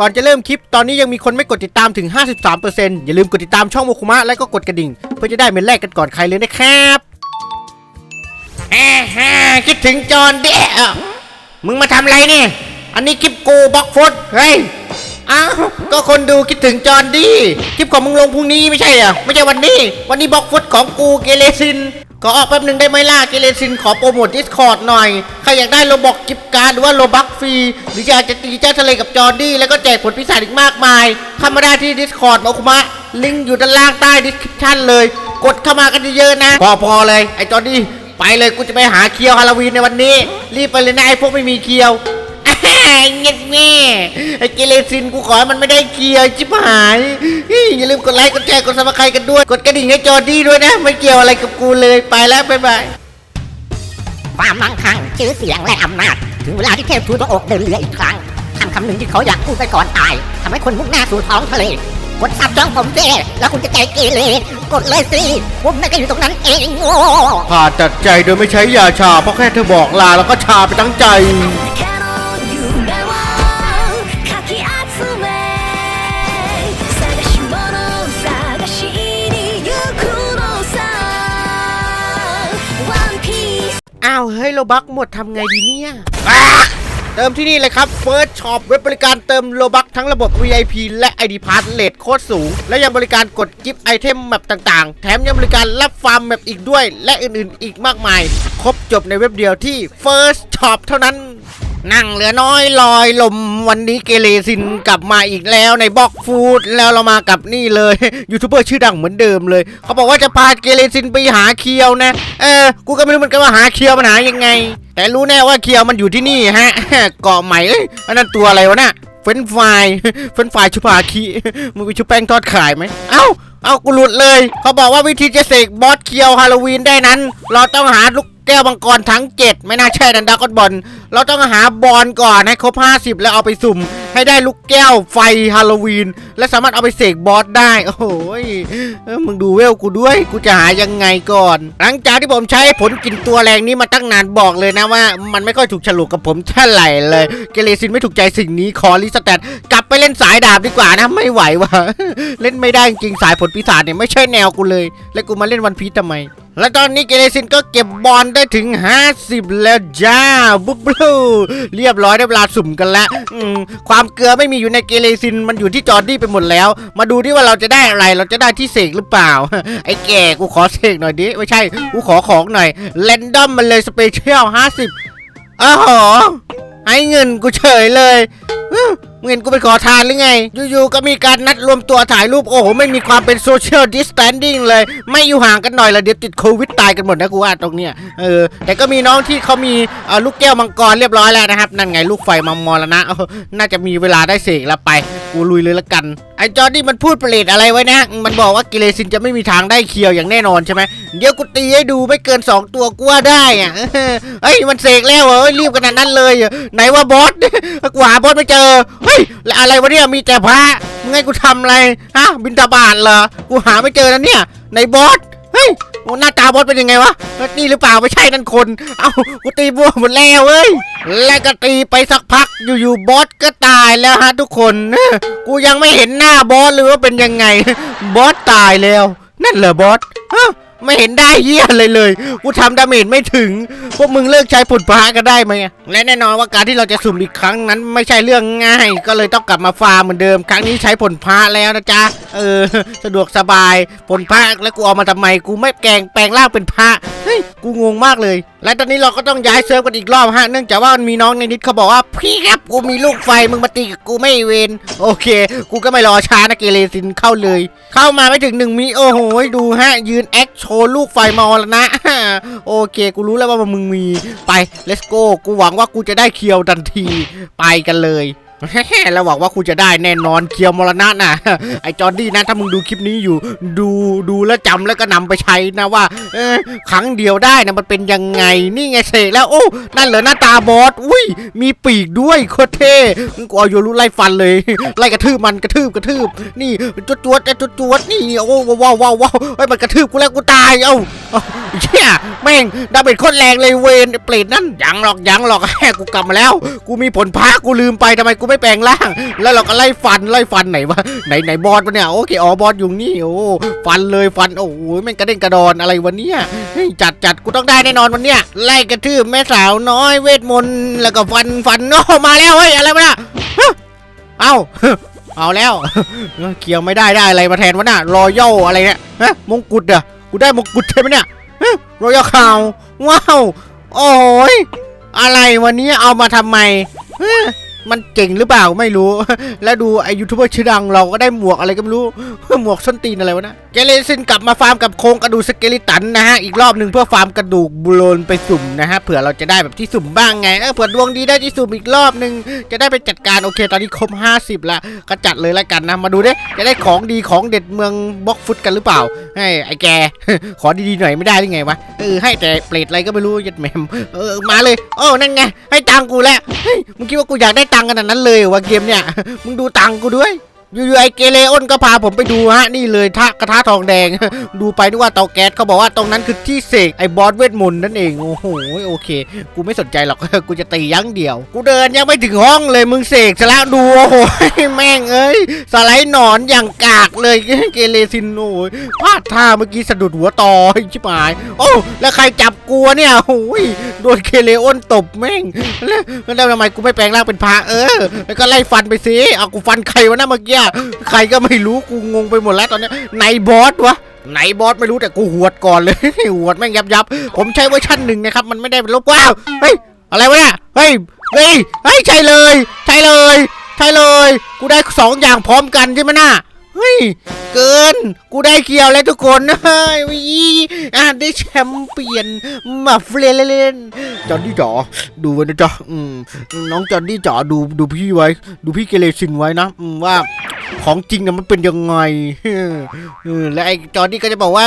ก่อนจะเริ่มคลิปตอนนี้ยังมีคนไม่กดติดตามถึง 53%อย่าลืมกดติดตามช่องโมคุมะและก็กดกระดิ่ง เพื่อจะได้เป็นแรกกันก่อนใครเลยนะครับแฮ่แคิดถึงจอนเดียมึงมาทำอะไรเนี่ย อันนี้คลิปกูบล็อกฟุตเฮ้ย อ้าว ก็คนดูคิดถึงจอนดี คลิปของมึงลงพรุ่งนี้ไม่ใช่เหรอไม่ใช่วันนี้ วันนี้บล็อกฟุตของกูเกเรซิน ขอออกแป๊บหนึ่งได้ไหมล่ะเกเรซินขอโปรโมทดิสคอร์ดหน่อย ใครอยากได้โลบอกกิฟต์การ์ดหรือว่าโลบักฟรี หรืออยากจะตีเจ้าทะเลกับจอร์ดี้แล้วก็แจกผลพิเศษอีกมากมาย เข้ามาได้ที่ดิสคอร์ดมาคุมะ ลิงก์อยู่ด้านล่างใต้ดิสคริปชันเลย กดเข้ามากันเยอะๆนะ พอพอๆเลย ไอ้จอร์ดี้ไปเลยกูจะไปหาเคียวฮาโลวีนในวันนี้ รีบไปเลยนะไอ้พวกไม่มีเคียว เงียบแม่ไอ้เกเรซินกูขอให้มันไม่ได้เคลียร์ชิบหายอี้อย่าลืมกดไลค์กดแชร์กดซับสไครต์กันด้วย กดกระดิ่งให้จอร์ดี้ด้วยนะ ไม่เกี่ยวอะไรกับกูเลยไปแล้วบ๊ายบายความมั่งคั่งชื่อเสียงและอำนาจ ถึงเวลาที่เทพทูตพระอกเดินเรืออีกครั้งคำคำหนึ่งที่เขาอยากพูดไปก่อนตายทำให้คนมุ่งหน้าสู่ท้องทะเลกดซับจ้องผมเจ้แล้วคุณจะใจเกเรกดเลยสิผมนั่นก็อยู่ตรงนั้นเองโง่ผ่าตัดใจโดยไม่ใช้ยาชา เพราะแค่เธอบอกลาแล้วก็ชาไปทั้งใจ อ้าวเฮ้ยโลบักหมดทำไงดีเนี่ยอะเติมที่นี่เลยครับ First Shop เว็บบริการเติมโลบักทั้งระบบ VIP และ ID Pass เลทโคตรสูง และยังบริการกดกิฟต์ไอเทมแมปต่างๆ แถมยังบริการรับฟาร์มแมปอีกด้วย และอื่นๆ อีกมากมาย ครบจบในเว็บเดียวที่ First Shop เท่านั้น นั่งเหลือน้อยลอยลมวันนี้เกเรซินกลับมาอีกแล้วในบล็อกฟูดแล้วเรามากับนี่เลยยูทูบเบอร์ชื่อดังเหมือนเดิมเลย เขาบอกว่าจะพาเกเรซินไปหาเคียวนะ เออ กูก็ไม่รู้เหมือนกันว่าหาเคียวมันหายังไง แต่รู้แน่ว่าเคียวมันอยู่ที่นี่ฮะเกาะใหม่เอ้ยอันนั้นตัวอะไรวะน่ะเฟนฟายเฟนฟายชุบาคีมึงไปชุบแป้งทอดขายไหมเอ้าเอากูหลุดเลย เขาบอกว่าวิธีจะเสกบอสเคียวฮาโลวีนได้นั้น เราต้องหาลูก แก้วมังกรทั้ง 7 ไม่น่าใช่ดันดากอนบอล เราต้องหาบอลก่อนให้ครบ 50 แล้วเอาไปสุ่ม ให้ได้ลูกแก้วไฟฮาโลวีน และสามารถเอาไปเสกบอสได้ โอ้โหยมึงดูเวลกูด้วย กูจะหายังไงก่อน หลังจากที่ผมใช้ผลกลิ่นตัวแรงนี้มาตั้งนานบอกเลยนะว่า มันไม่ค่อยถูกฉลุกกับผมเท่าไหร่เลย เกเรซินไม่ถูกใจสิ่งนี้ขอรีสแตทกลับไปเล่นสายดาบดีกว่านะไม่ไหวว่ะเล่นไม่ได้จริงสายผลปีศาจเนี่ยไม่ใช่แนวกูเลย แล้วกูมาเล่นวันพีชทำไม และตอนนี้เกเรซินก็เก็บบอลได้ถึง 50 แล้วจ้าบุ๊บลูเรียบร้อยได้เวลาสุ่มกันแล้วความเกลือไม่มีอยู่ในเกเรซินมันอยู่ที่จอร์ดี้ไปหมดแล้ว มาดูดิว่าเราจะได้อะไรเราจะได้ที่เสกหรือเปล่า ไอ้แก่กูขอเสกหน่อยดิ ไม่ใช่กูขอของหน่อยแรนดอมมันเลยสเปเชียล50อ้าวโหให้เงินกูเฉยเลย เงเห็นกูไปขอทานหรือไง อยู่ๆก็มีการนัดรวมตัวถ่ายรูปโอ้โหไม่มีความเป็นโซเชียลดิสแตนดิ้งเลย ไม่อยู่ห่างกันหน่อยละเดี๋ยวติดโควิดตายกันหมดนะกูว่าตรงเนี้ยเออแต่ก็มีน้องที่เขามีเอ่อลูกแก้วมังกรเรียบร้อยแล้วนะครับ นั่นไงลูกไฟมังมรณะน่าจะมีเวลาได้เสกแล้วไปกูลุยเลยละกัน ไอ้จอร์ดี้มันพูดเปรตอะไรไว้นะ มันบอกว่ากิเลซินจะไม่มีทางได้เคียวอย่างแน่นอนใช่ไหมเดี๋ยวกูตีให้ดูไม่เกิน 2 ตัวกูว่าได้อะเฮ้ยมันเสกแล้วเหรอเฮ้ยรีบขนาดนั้นเลยไหนว่าบอสกูหาบอสไม่เจอเฮ้ยแล้วอะไรวะเนี่ยมีแต่พระมึงกูทำอะไรฮะบินตาบาทเหรอกูหาไม่เจอนะเนี่ยในบอสเฮ้ย โอ้หน้าตาบอสเป็นยังไงวะนี่หรือเปล่าไม่ใช่นั่นคน เอ้ากูตีบัวหมดแล้วเว้ยและก็ตีไปสักพักอยู่ๆบอสก็ตายแล้วฮะทุกคน กูยังไม่เห็นหน้าบอสเลยว่าเป็นยังไง บอสตายแล้ว นั่นเหรอบอสฮะ ไม่เห็นได้เหี้ยเลยเลย กูทำดาเมจไม่ถึง พวกมึงเลิกใช้ผลพระกันได้ไหม และแน่นอนว่าการที่เราจะสุ่มอีกครั้งนั้นไม่ใช่เรื่องง่าย ก็เลยต้องกลับมาฟาร์มเหมือนเดิม ครั้งนี้ใช้ผลพระแล้วนะจ๊ะ เออ สะดวกสบาย ผลพระแล้วกูเอามาทำไม กูไม่แกงแปลงร่างเป็นพระเฮ้ย กูงงมากเลย และตอนนี้เราก็ต้องย้ายเซิร์ฟกันอีกรอบฮะ เนื่องจากว่ามันมีน้องในนิดเขาบอกว่าพี่ครับกูมีลูกไฟ มึงมาตีกับกูไม่เวนโอเค กูก็ไม่รอช้านะเกเรซินเข้าเลย เข้ามาไม่ถึงหนึ่งมิโอ้โหดูฮะยืนแอคโชชว์ลูกไฟมอแล้วนะ โอเค กูรู้แล้วว่ามึงมี ไป let's go กูหวังว่ากูจะได้เคียวทันที ไปกันเลย แล้วหวังว่ากูจะได้แน่นอนเคียวมรณะนะไอจอร์ดี้นะถ้ามึงดูคลิปนี้อยู่ ดูดูแล้วจำแล้วก็นำไปใช้นะว่าเออครั้งเดียวได้นะมันเป็นยังไงนี่ไงเสกแล้วโอ้นั่นเหรอหน้าตาบอสอุ้ยมีปีกด้วยโคตรเท่มึงกูเอาโยรุไล่ฟันเลยไล่กระทืบมันกระทืบกระทืบ นี่จวดจวดจวดจวดนี่โอ้ว้าวว้าวว้าวเฮ้มันกระทืบกูแล้วกูตายเอ้าเชี่ยแม่งดาเมจโคตรแรงเลยเวนเปรตนั่นยังหรอกยังหรอกแฮกูกลับมาแล้ว กูมีผลพากูลืมไปทำไมกูไม่แปลงร่าง แล้วเราก็ไล่ฟันไล่ฟันไหนวะไหนไหนบอสวะเนี่ยโอเคอ๋อบอสอยู่นี่โอ้ฟันเลยฟันโอ้โหแม่งกระเด้งกระดอนอะไรวะเนี่ยเฮ้ยจัดจัดกูต้องได้แน่นอนวันเนี้ยไล่กระทืบแม่สาวน้อยเวทมนต์แล้วก็ฟันฟันโอ้มาแล้วเฮ้ยอะไรวะเนี่ยฮะเอ้าเอาแล้วเคียวไม่ได้ได้อะไรมาแทนวะน่ะรอยัลอะไรเนี่ยฮะมงกุฎเหรอะกูได้มงกุฎใช่ไหมเนี่ยรอยัลข่าวว้าวโอ้ยอะไรวันนี้เอามาทำไมฮะ มันเจ๋งหรือเปล่าไม่รู้ แล้วดูไอยูทูบเบอร์ชื่อดังเราก็ได้หมวกอะไรก็ไม่รู้หมวกส้นตีนอะไรวะนะเกเรซินกลับมาฟาร์มกับโครงกระดูกสเกลิตันนะฮะอีกรอบหนึ่งเพื่อฟาร์มกระดูกบูโลนไปสุ่มนะฮะเผื่อเราจะได้แบบที่สุ่มบ้างไงเออเผื่อดวงดีได้ที่สุ่มอีกรอบหนึ่งจะได้ไปจัดการโอเค ตอนนี้ครบ 50 ละก็จัดเลยแล้วกันนะมาดูดิจะได้ของดีของเด็ดเมืองบล็อกฟุตกันหรือเปล่าให้ไอแก ขอดีๆหน่อยไม่ได้หรือไงวะเออให้แต่เปรตอะไรก็ไม่รู้ยัดแมมเออมาเลยโอ้นั่นไงให้ตังกูแล้วเฮ้ยมึงคิดว่ากูอยากได้ตตังขนาดนั้นเลยวะเกมเนี่ย มึงดูตังกูด้วย ยู่ๆไอเกเรอ้นก็พาผมไปดูฮะนี่เลยทะกระทะทองแดง ดูไปนึกว่าเตาแก๊สเขาบอกว่าตรงนั้นคือที่เสกไอ้บอสเวทมนต์นั่นเองโอ้โหโอเค กูไม่สนใจหรอกกูจะตียั้งเดียว กูเดินยังไม่ถึงห้องเลยมึงเสกซะแล้วดูโอ้โหแม่งเอ้ยสไลด์หนอนอย่างกากเลยเกเรซินโอ้ยพลาดท่าเมื่อกี้สะดุดหัวต่อชิบหาย โอ้แล้วใครจับกูวเนี่ยโอ้ยโดนเกเรอ้นตบแม่งแล้วแล้วทำไมกูไม่แปลงร่างเป็นพระเออ แล้วก็ไล่ฟันไปสิเอากูฟันใครวะนะเมื่อกี้ใครก็ไม่รู้กูงงไปหมดแล้วตอนนี้ยไหนบอสวะไหนบอสไม่รู้แต่กูหวดก่อนเลยหวดแม่งยับยับผมใช้เวอร์ชันหนึ่งนะครับมันไม่ได้เป็นลบว้าวเฮ้ยอะไรวะเนี่ยเฮ้ยเฮ้ยเฮ้ยใช่เลยใช่เลยใช่เลย กูได้สองอย่างพร้อมกันใช่ไหมน่ะเฮ้ยเกิน กูได้เคียวแล้วทุกคนเฮ้ยวิอะได้แชมป์เปี้ยนมาเฟรนเล่นจอนนี่จ๋อดูไว้นะจ๊ะอืมน้องจอนนี่จ๋อดูดูพี่ไว้ ดูพี่เกเรซินไว้นะว่า ของจริงเนี่ยมันเป็นยังไงแล้วไอ้จอนี่ก็จะบอกว่า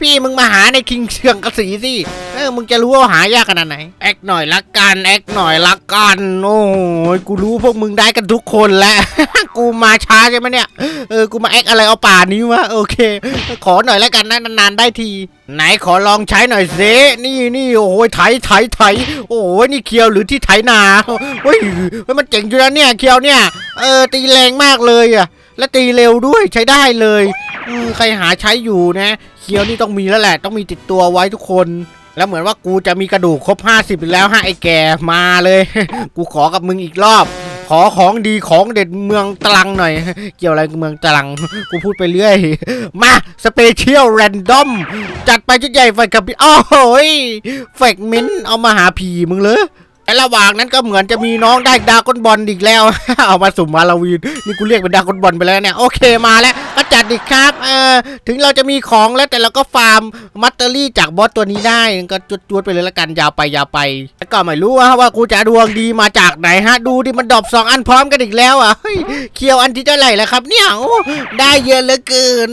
พี่มึงมาหาในคิงเชืองกระสีสิเออมึงจะรู้ว่าหายากขนาดไหนแอคหน่อยละกันแอคหน่อยละกันโอ้ยกูรู้พวกมึงได้กันทุกคนแล้วกูมาช้าใช่ไหมเนี่ยเออกูมาแอคอะไรเอาป่านี้วะโอเค ขอหน่อยแล้วกันนะนานๆได้ที ไหนขอลองใช้หน่อยเซนี่นี่โอ้ยไถไถไถโอ้ยนี่เคียวหรือที่ไถนาเฮ้ยเฮ้ยมันเจ๋งอยู่นะเนี่ยเคียวเนี่ยเออตีแรงมากเลยอะ และตีเร็วด้วยใช้ได้เลยใครหาใช้อยู่นะเคียวนี่ต้องมีแล้วแหละ ต้องมีติดตัวไว้ทุกคนแล้วเหมือนว่ากูจะมีกระดูกครบ 50อีกแล้วฮะไอ้แกมาเลย กูขอกับมึงอีกรอบ ขอของดีของเด็ดเมืองตรังหน่อย เกี่ยวอะไรกับเมืองตรัง กูพูดไปเรื่อย มาสเปเชียลแรนดอมจัดไปชุดใหญ่ไฟกับพี่อ้โยเฟกมินเอามาหาผีมึงเลย แต่ระหว่างนั้นก็เหมือนจะมีน้องได้ดากอนบอลอีกแล้ว เอามาสุ่มมาลาวีนนี่กูเรียกเป็นดากอนบอลไปแล้วเนี่ยโอเคมาแล้วก็จัดดิครับเออถึงเราจะมีของแล้วแต่เราก็ฟาร์มมัตเตอรี่จากบอสตัวนี้ได้ก็จวดๆไปเลยละกันยาวไปยาวไปแล้วก็ไม่รู้ว่าว่ากูจะดวงดีมาจากไหนฮะ ดูดิมันดรอปสองอันพร้อมกันอีกแล้วอะเฮ้ยเคียวอันที่เท่าไหร่แล้วครับ เนี่ยโอ้ได้เยอะเหลือเกิน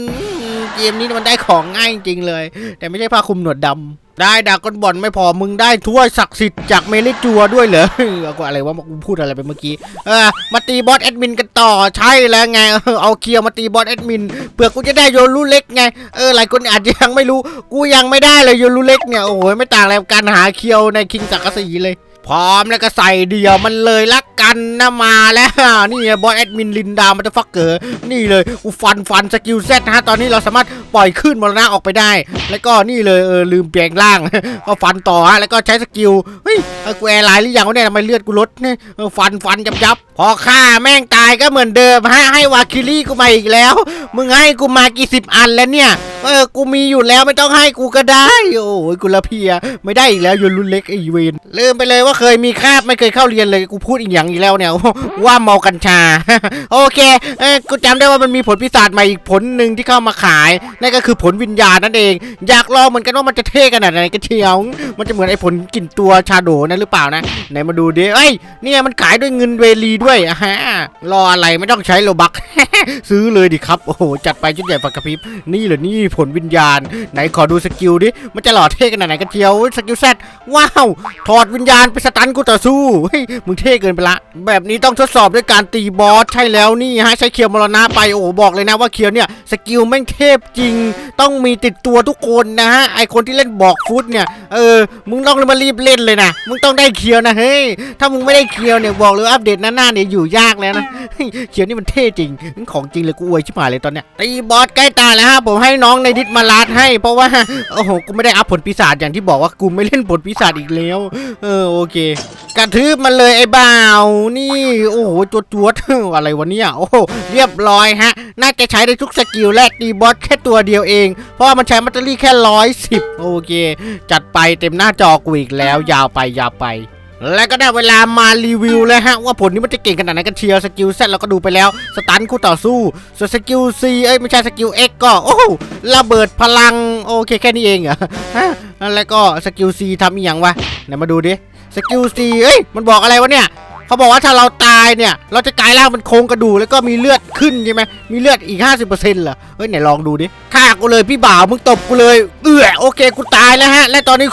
เกมนี้มันได้ของง่ายจริงเลย แต่ไม่ใช่ผ้าคลุมหนวดดำได้ดากอนบอลไม่พอมึงได้ถ้วยศักดิ์สิทธิ์จากเมลิจัวด้วยเหรอเอาก็อะไรวะกูพูดอะไรไปเมื่อกี้เออมาตีบอสแอดมินกันต่อใช่แล้วไงเอาเคียวมาตีบอสแอดมินเผื่อกูจะได้โยรูเล็กไงเออหลายคนอาจจะยังไม่รู้ กูยังไม่ได้เลยโยรูเล็กเนี่ยโอ้โหไม่ต่างอะไรกับการหาเคียวในคิงสักกะสีเลย พร้อมแล้วก็ใส่เดียวมันเลยละกันนะมาแล้วนี่ไงบอสแอดมินลินดามันจะฟักเกอร์นี่เลยกูฟันฟันสกิลเซตนะฮะตอนนี้เราสามารถปล่อยขึ้นมรณะออกไปได้ แล้วก็นี่เลยเออลืมเปลี่ยนร่างก็ฟันต่อฮะแล้วก็ใช้สกิลเฮ้ยเออกูแอร์ไลน์หรือยังวะเนี่ยทำไมเลือดกูลดเนี่ยฟันฟันยับยับพอฆ่าแม่งตายก็เหมือนเดิมฮะให้วาคิลี่กูมาอีกแล้ว มึงให้กูมากี่สิบอันแล้วเนี่ย เออ กูมีอยู่แล้วไม่ต้องให้กูก็ได้ โอ้ยกูละเพีย ไม่ได้อีกแล้วยนรุ่นเล็กไอเวนลืมไปเลยว่าเคยมีคาบไม่เคยเข้าเรียนเลยกูพูดอีกอย่างอีกแล้วเนี่ยว่าเมากัญชา โอเค เออกูจำได้ว่ามันมีผลพิศาจใหม่อีกผลหนึ่งที่เข้ามาขายนั่นก็คือผลวิญญาณนั่นเอง อยากลองเหมือนกันว่ามันจะเท่ขนาดไหนกันเชียว มันจะเหมือนไอ้ผลกลิ่นตัวชาโดนั่นหรือเปล่านะไหนมาดูดิเอ้ยเนี่ยมันขายด้วยเงินเวลีด้วยอะฮะรออะไรไม่ต้องใช้โลบักซื้อเลยดิครับ โอ้โห จัดไปชุดใหญ่ฝักกระพริบ นี่เหรอนี่ผลวิญญาณ ไหนขอดูสกิลดิ มันจะหล่อเท่ขนาดไหนกันเทียว สกิลแซดว้าว ถอดวิญญาณไปสตันกูต่อสู้ เฮ้ย มึงเท่เกินไปละ แบบนี้ต้องทดสอบด้วยการตีบอส ใช่แล้วนี่ฮะ ใช้เคียวมรณะไป โอ้โห บอกเลยนะว่าเคียวเนี่ย สกิลแม่งเทพจริง ต้องมีติดตัวทุกคนนะฮะ ไอคนที่เล่นบอกฟุตเนี่ย เออ มึงต้องมารีบเล่นเลยนะ มึงต้องได้เคียวนะ เฮ้ย ถ้ามึงไม่ได้เคียวเนี่ย บอกเลยอัปเดตหน้าๆเนี่ยอยู่ยากแล้วนะเขียวนี่มันเท่จริงของจริงเลยกูอวยชิบหายเลยตอนเนี้ยตีบอสใกล้ตายแล้วฮะผมให้น้องในดิสมาลาดให้ เพราะว่าโอ้โหกูไม่ได้อัพผลปีศาจอย่างที่บอกว่ากูไม่เล่นผลปีศาจอีกแล้ว เออโอเค กระทืบมันเลยไอ้บ่าวนี่ โอ้โหจวดจวดอะไรวะเนี่ยโอ้โหเรียบร้อยฮะ น่าจะใช้ได้ทุกสกิลและตีบอสแค่ตัวเดียวเอง เพราะมันใช้แบตเตอรี่แค่ร้อยสิบโอเค จัดไปเต็มหน้าจอกูอีกแล้ว ยาวไปยาวไป และก็ได้เวลามารีวิวแล้วฮะว่าผลนี้มันจะเก่งขนาดไหนกันเชียวสกิลเซตเราก็ดูไปแล้ว สตันคู่ต่อสู้ส่วนสกิล C เอ้ยไม่ใช่สกิล X ก็โอ้ระเบิดพลังโอเคแค่นี้เองเหรอะแล้วก็สกิล C ทำอีหยังวะไหนมาดูดิสกิล C เอ้ยมันบอกอะไรวะเนี่ยเขาบอกว่าถ้าเราตายเนี่ย เราจะกลายร่างเป็นโครงกระดูกแล้วก็มีเลือดขึ้นใช่ไหมมีเลือดอีก 50%เหรอเฮ้ยไหนลองดูดิฆ่ากูเลยพี่บ่าวมึงตบกูเลยเออโอเคกูตายแล้วฮะ และตอนนี้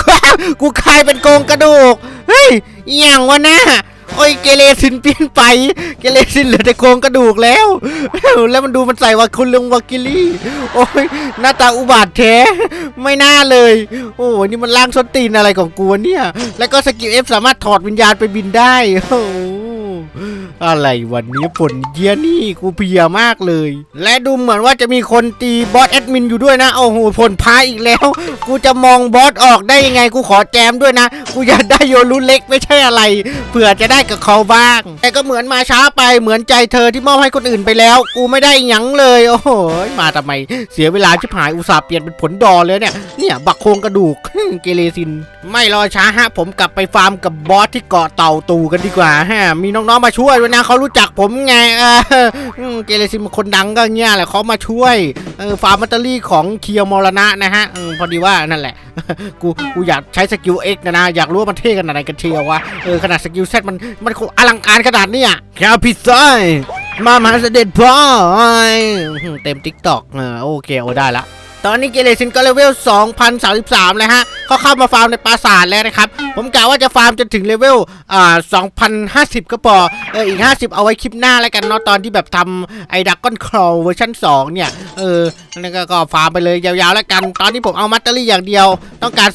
กูกลายเป็นโครงกระดูก ฮ้ยอย่างวะนะโอ้ยเกเรสินเปลี่ยนไป เกเรสินเหลือแต่โครงกระดูกแล้ว แล้วมันดูมันใส่ว่าคุณลุงวากิลี่ โอ้ยหน้าตาอุบาทแท้ ไม่น่าเลย โอ้ยนี่มันล่างส้นตีนอะไรของกูเนี่ย แล้วก็สกิลเอฟสามารถถอดวิญญาณไปบินได้ โอ้ อะไรวันนี้ผลเยี่ยนี่กูเพียมากเลย และดูเหมือนว่าจะมีคนตีบอสแอดมินอยู่ด้วยนะโอ้โหผลพายอีกแล้ว กูจะมองบอสออกได้ยังไงกูขอแจมด้วยนะ กูอยากได้โยรุเล็กไม่ใช่อะไรเผื่อจะได้กับเขาบ้าง แต่ก็เหมือนมาช้าไปเหมือนใจเธอที่มอบให้คนอื่นไปแล้ว กูไม่ได้ยังเลย โอ้โหมาทำไม เสียเวลาชิบหายอุตส่าห์เปลี่ยนเป็นผลดอเลยเนี่ยเนี่ยบักโครงกระดูกเกเรซิน ไม่รอช้าฮะผมกลับไปฟาร์มกับบอสที่เกาะเต่าตูกันดีกว่าฮะมีน้องๆมาช่วยด้วยนะเขารู้จักผมไงเอออืมเกเรซินเป็นคนดังก็เงี้ยแหละเขามาช่วยเออฟาร์มแบตเตอรี่ของเคียวมรณะนะฮะอืมพอดีว่านั่นแหละกูกูอยากใช้สกิล X นะนะอยากรู้ว่ามันเท่ขนาดไหนกันเชียววะเออขนาดสกิล Z มันมันคงอลังการขนาดเนี้ยแค่พิซซ่ายมามาเสด็จพ่ออืมเต็มทิกตอกเออโอเคโอได้ละ ตอนนี้เกเรซินก็เลเวล2033เลยฮะเขาเข้ามาฟาร์มในปราสาทแล้วนะครับ ผมกะว่าจะฟาร์มจนถึงเลเวลอ่า2050 ก็พอเอออีก 50 เอาไว้คลิปหน้าแล้วกันเนาะตอนที่แบบทำไอ้ดักก้อนครอเวอร์ชัน2 เนี่ย เออนั่นก็ก็ฟาร์มไปเลยยาวๆแล้วกัน ตอนนี้ผมเอามัตเตอรี่อย่างเดียวต้องการ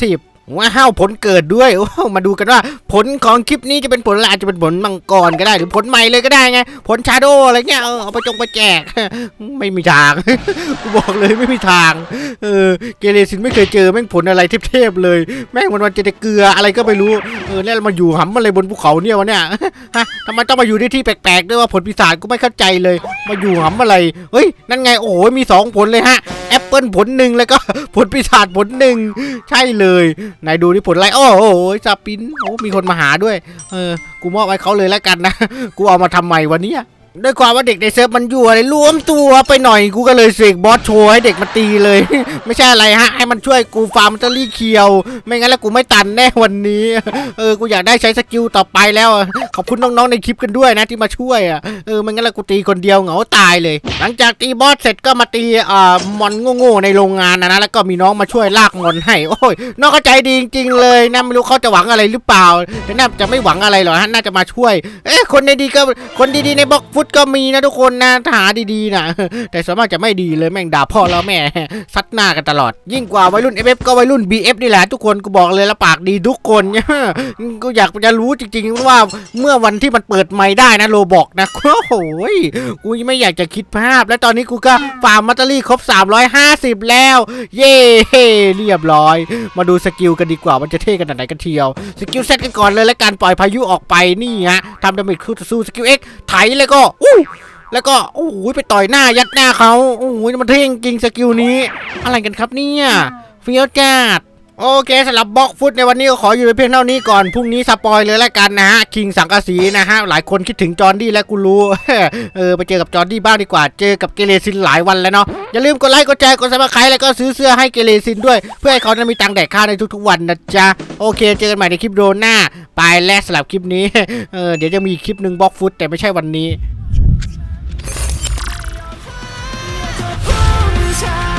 350 ว้าวผลเกิดด้วยโอ้โหมาดูกันว่า ผลของคลิปนี้จะเป็นผลอะไรจะเป็นผลมังกรก็ได้ หรือผลใหม่เลยก็ได้ไง ผลชาโดอะไรเงี้ยเออเอาไปจงไปแจก ไม่มีทาง กูบอกเลยไม่มีทาง เออเกเรซินไม่เคยเจอแม่งผลอะไรเทพๆเลย แม่งมันวันจะเกลืออะไรก็ไม่รู้ เออแล้วมาอยู่หำอะไรบนภูเขาเนี่ยวะเนี่ยฮะทำไมต้องมาอยู่ในที่แปลกๆด้วยว่าผลปีศาจกูไม่เข้าใจเลย มาอยู่หำอะไร เฮ้ยนั่นไงโอ้โหมีสองผลเลยฮะ แอปเปิลผลหนึ่งแล้วก็ผลปีศาจผลหนึ่งใช่เลยนายดูนี่ผลอะไรโอ้โหซาปินโอ้มีคนมาหาด้วย เออกูมอบให้เขาเลยแล้วกันนะ กูเอามาทำไมวันนี้ ด้วยความว่าเด็กในเซิร์ฟมันอยู่อะไรรวมตัวไปหน่อยกูก็เลยเสกบอสโชว์ให้เด็กมาตีเลย ไม่ใช่อะไรฮะให้มันช่วยกูฟาร์มตเตอรี่เคียว ไม่งั้นแล้วกูไม่ตันแน่วันนี้ เออกูอยากได้ใช้สกิลต่อไปแล้วขอบคุณน้องๆในคลิปกันด้วยนะที่มาช่วยอะเออไม่งั้นแล้วกูตีคนเดียวเหงาตายเลย หลังจากตีบอสเสร็จก็มาตีอ่ามอนโง่ๆในโรงงานนะนะแล้วก็มีน้องมาช่วยลากมอนให้โอ้ยน้องเข้าใจดีจริงๆเลยนะไม่รู้เขาจะหวังอะไรหรือเปล่าแต่น่าจะไม่หวังอะไรหรอกฮะน่าจะมาช่วย เอ๊ะคนในดีก็คนดีๆในบล็อกฟุตก็มีนะทุกคนนะถ้าหาดีๆนะแต่ส่วนมากจะไม่ดีเลยแม่งด่าพ่อแล้วแม่ซัดหน้ากันตลอด ยิ่งกว่าวัยรุ่น FF ก็วัยรุ่น BF นี่แหละทุกคนกูบอกเลยละปากดีทุกคนเนี่ยกูอยากจะรู้จริงๆว่าเมื่อวันที่มันเปิดไม่ได้นะโลบอกนะโอ้โหกูไม่อยากจะคิดภาพ และตอนนี้กูก็ฟาร์มมัตเตอรี่ครบ 350 แล้ว เย้เรียบร้อย มาดูสกิลกันดีกว่ามันจะเท่กันไหนกันเทียวสกิลเซตกันก่อนเลยและการปล่อยพายุออกไปนี่ฮะทำดาเมจคู่ต่อสู้สกิล X ไถเลยก็อู้แล้วก็โอ้โหไปต่อยหน้ายัดหน้าเขาโอ้โหมันเท่งจริงสกิลนี้ อะไรกันครับเนี่ยเฟี้ยวจัดโอเคสำหรับบล็อกฟุตในวันนี้ก็ขออยู่ในเพียงเท่านี้ก่อน พรุ่งนี้สปอยเลยแล้วกันนะฮะ คิงสังกะสีนะฮะ หลายคนคิดถึงจอร์ดี้และกูรู้ เออ ไปเจอกับจอร์ดี้บ้างดีกว่า เจอกับเกเรซินหลายวันแล้วเนาะ อย่าลืมกดไลค์กดแชร์กดซับสไครต์แล้วก็ซื้อเสื้อให้เกเรซินด้วย เพื่อให้เขานั้นมีตังค์แดกข้าวในทุกๆวันนะจ๊ะ โอเค เจอกันใหม่ในคลิปโดนหน้า ไปและสำหรับคลิปนี้ เออ เดี๋ยวจะมีคลิปหนึ่งบล็อกฟุตแต่ไม่ใช่วันนี้ time.